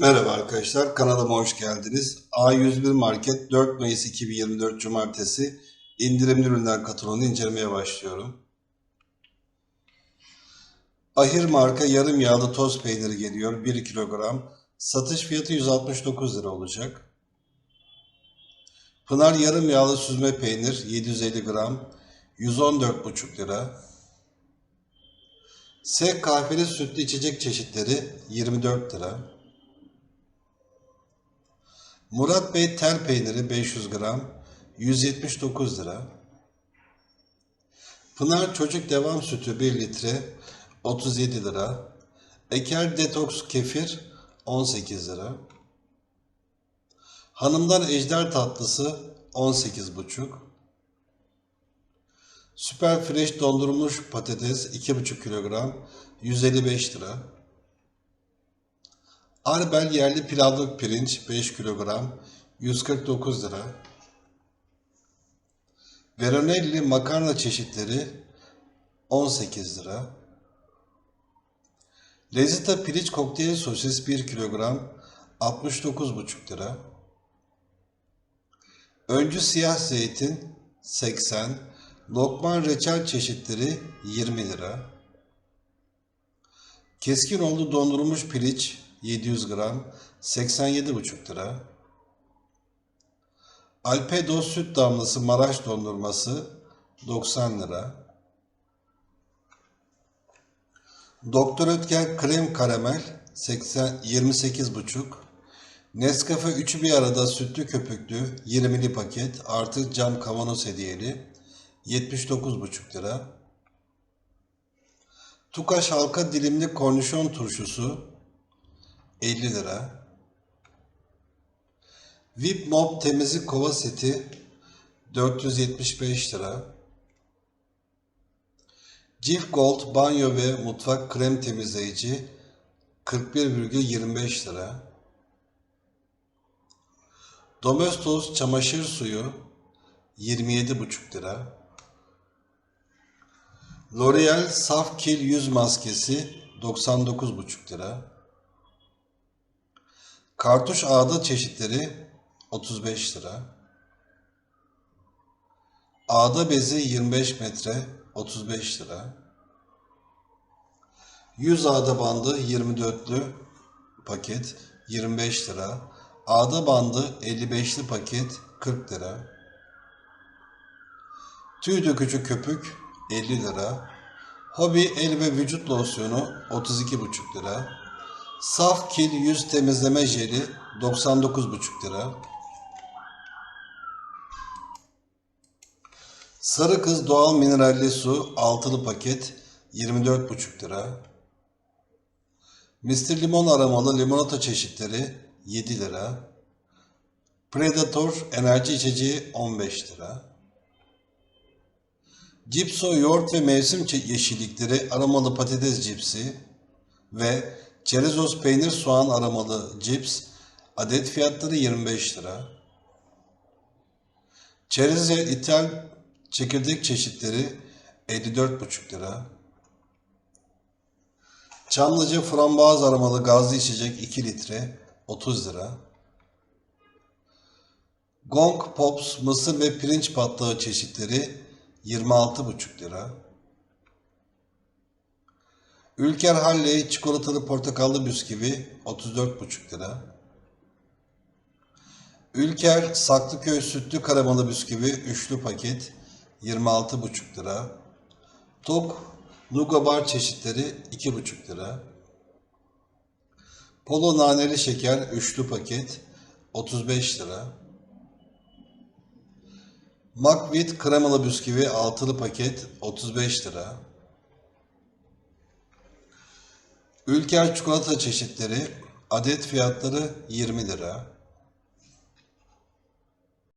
Merhaba arkadaşlar, kanalıma hoş geldiniz. A101 Market 4 Mayıs 2024 Cumartesi indirimli ürünler kataloğunu incelemeye başlıyorum. Ahir marka yarım yağlı toz peyniri geliyor 1 kilogram. Satış fiyatı 169 lira olacak. Pınar yarım yağlı süzme peynir 750 gram 114,5 lira. Sek kahveli sütlü içecek çeşitleri 24 lira. Murat Bey tel peyniri 500 gram 179 lira. Pınar çocuk devam sütü 1 litre 37 lira. Eker detoks kefir 18 lira. Hanımdan ejder tatlısı 18,5. Süper fresh dondurulmuş patates 2,5 kilogram 155 lira. Arbel yerli pilavlık pirinç 5 kilogram 149 lira. Veronelli makarna çeşitleri 18 lira. Lezita piliç kokteyl sosis 1 kilogram 69,5 lira. Öncü siyah zeytin 80, lokman reçel çeşitleri 20 lira. Keskin oldu dondurulmuş piliç 700 gram 87,5 lira. Alpedo süt damlası Maraş dondurması 90 lira. Doktor Ötker krem karamel 80 28,5. Nescafe üçü bir arada sütlü köpüklü 20'li paket artı cam kavanoz hediyeli 79,5 lira. Tukaş halka dilimli kornişon turşusu 50 lira. VIP Mob temizlik kova seti 475 lira. Cif Gold banyo ve mutfak krem temizleyici 41,25 lira. Domestos çamaşır suyu 27,5 lira. L'Oreal saf kil yüz maskesi 99,5 lira. Kartuş ağda çeşitleri 35 lira. Ağda bezi 25 metre 35 lira. 100 ağda bandı 24'lü paket 25 lira. Ağda bandı 55'li paket 40 lira. Tüy dökücü köpük 50 lira. Hobi el ve vücut losyonu 32,5 lira. Saf kil yüz temizleme jeli 99,5 lira. Sarı kız doğal mineralli su altılı paket 24,5 lira. Mr. Limon aromalı limonata çeşitleri 7 lira. Predator enerji içeceği 15 lira. Cipso yoğurt ve mevsim yeşillikleri aromalı patates cipsi ve Çerezos peynir soğan aromalı cips adet fiyatları 25 lira. Çerezya ithal çekirdek çeşitleri 54,5 lira. Çamlıca frambuaz aromalı gazlı içecek 2 litre 30 lira. Gong Pops mısır ve pirinç patlağı çeşitleri 26,5 lira. Ülker Halley çikolatalı portakallı bisküvi 34,5 lira. Ülker Saklıköy sütlü karamalı bisküvi üçlü paket 26,5 lira. Tok Nuga bar çeşitleri 2,5 lira. Polo naneli şeker üçlü paket 35 lira. Makvit kremalı bisküvi altılı paket 35 lira. Ülker çikolata çeşitleri adet fiyatları 20 lira.